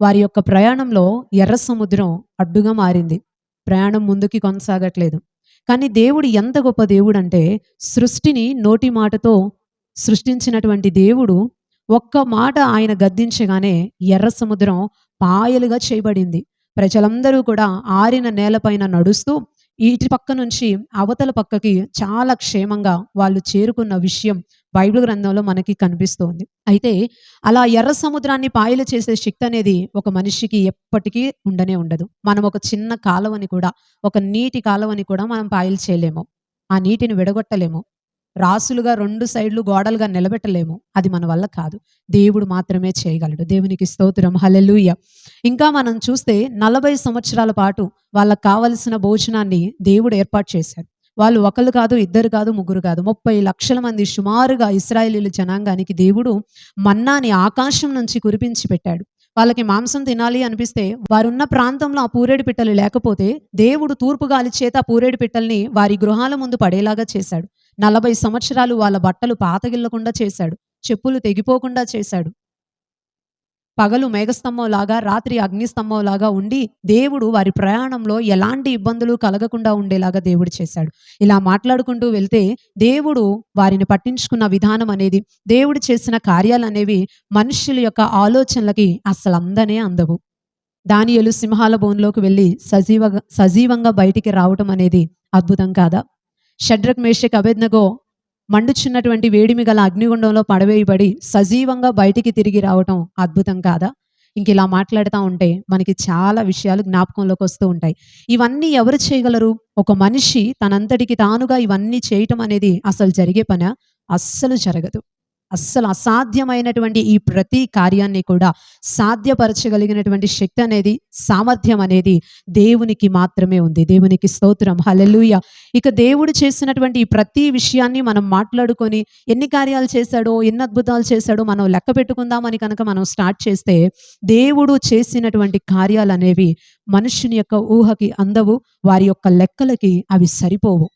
వారి యొక్క ప్రయాణంలో ఎర్ర సముద్రం అడ్డుగా మారింది. ప్రయాణం ముందుకి కొనసాగట్లేదు. కానీ దేవుడు ఎంత గొప్ప దేవుడు అంటే సృష్టిని నోటి మాటతో సృష్టించినటువంటి దేవుడు ఒక్క మాట ఆయన గద్దించగానే ఎర్ర సముద్రం పాయలుగా చేయబడింది. ప్రజలందరూ కూడా ఆరిన నేలపైన నడుస్తూ ఇటు పక్క నుంచి అవతల పక్కకి చాలా క్షేమంగా వాళ్ళు చేరుకున్న విషయం బైబిల్ గ్రంథంలో మనకి కనిపిస్తోంది. అయితే అలా ఎర్ర సముద్రాన్ని పాయలు చేసే శక్తి అనేది ఒక మనిషికి ఎప్పటికీ ఉండనే ఉండదు. మనం ఒక చిన్న కాలువని కూడా ఒక నీటి కాలువని కూడా మనం పాయలు చేయలేము. ఆ నీటిని విడగొట్టలేము. రాసులుగా రెండు సైడ్లు గోడలుగా నిలబెట్టలేము. అది మన వల్ల కాదు. దేవుడు మాత్రమే చేయగలడు. దేవునికి స్తోత్రం. హల్లెలూయ. ఇంకా మనం చూస్తే నలభై సంవత్సరాల పాటు వాళ్ళకు కావలసిన భోజనాన్ని దేవుడు ఏర్పాటు చేశాడు. వాళ్ళు ఒకళ్ళు కాదు ఇద్దరు కాదు ముగ్గురు కాదు. ముప్పై లక్షల మంది సుమారుగా ఇస్రాయేలీల జనాంగానికి దేవుడు మన్నాని ఆకాశం నుంచి కురిపించి పెట్టాడు. వాళ్ళకి మాంసం తినాలి అనిపిస్తే వారున్న ప్రాంతంలో ఆ పూరేడు పిట్టలు లేకపోతే దేవుడు తూర్పు గాలి చేత పూరేడు పిట్టల్ని వారి గృహాల ముందు పడేలాగా చేశాడు. నలభై సంవత్సరాలు వాళ్ళ బట్టలు పాతగిల్లకుండా చేశాడు. చెప్పులు తెగిపోకుండా చేశాడు. పగలు మేఘస్తంభంలాగా రాత్రి అగ్నిస్తంభంలాగా ఉండి దేవుడు వారి ప్రయాణంలో ఎలాంటి ఇబ్బందులు కలగకుండా ఉండేలాగా దేవుడు చేశాడు. ఇలా మాట్లాడుకుంటూ వెళ్తే దేవుడు వారిని పట్టించుకున్న విధానం అనేది దేవుడు చేసిన కార్యాలు అనేవి మనుషుల యొక్క ఆలోచనలకి అసలు అందనే అందవు. దానియలు సింహాల బోన్లోకి వెళ్ళి సజీవ సజీవంగా బయటికి రావటం అనేది అద్భుతం కాదా? షడ్రక్ మేషక్ అభెజ్ఞగో మండుచున్నటువంటి వేడిమి గల అగ్నిగుండంలో పడవేయబడి సజీవంగా బయటికి తిరిగి రావటం అద్భుతం కాదా? ఇంక ఇలా మాట్లాడుతూ ఉంటే మనకి చాలా విషయాలు జ్ఞాపకంలోకి వస్తూ ఉంటాయి. ఇవన్నీ ఎవరు చేయగలరు? ఒక మనిషి తనంతటికి తానుగా ఇవన్నీ చేయటం అనేది అసలు జరిగే పని అస్సలు జరగదు. అస్సలు అసాధ్యమైనటువంటి ఈ ప్రతి కార్యాన్ని కూడా సాధ్యపరచగలిగినటువంటి శక్తి అనేది సామర్థ్యం అనేది దేవునికి మాత్రమే ఉంది. దేవునికి స్తోత్రం. హలెలుయ ఇక దేవుడు చేసినటువంటి ఈ ప్రతి విషయాన్ని మనం మాట్లాడుకొని ఎన్ని కార్యాలు చేశాడో ఎన్ని అద్భుతాలు చేశాడో మనం లెక్క పెట్టుకుందామని కనుక మనం స్టార్ట్ చేస్తే దేవుడు చేసినటువంటి కార్యాలు అనేవి మనుషుని యొక్క ఊహకి అందవు వారి యొక్క లెక్కలకి అవి సరిపోవు.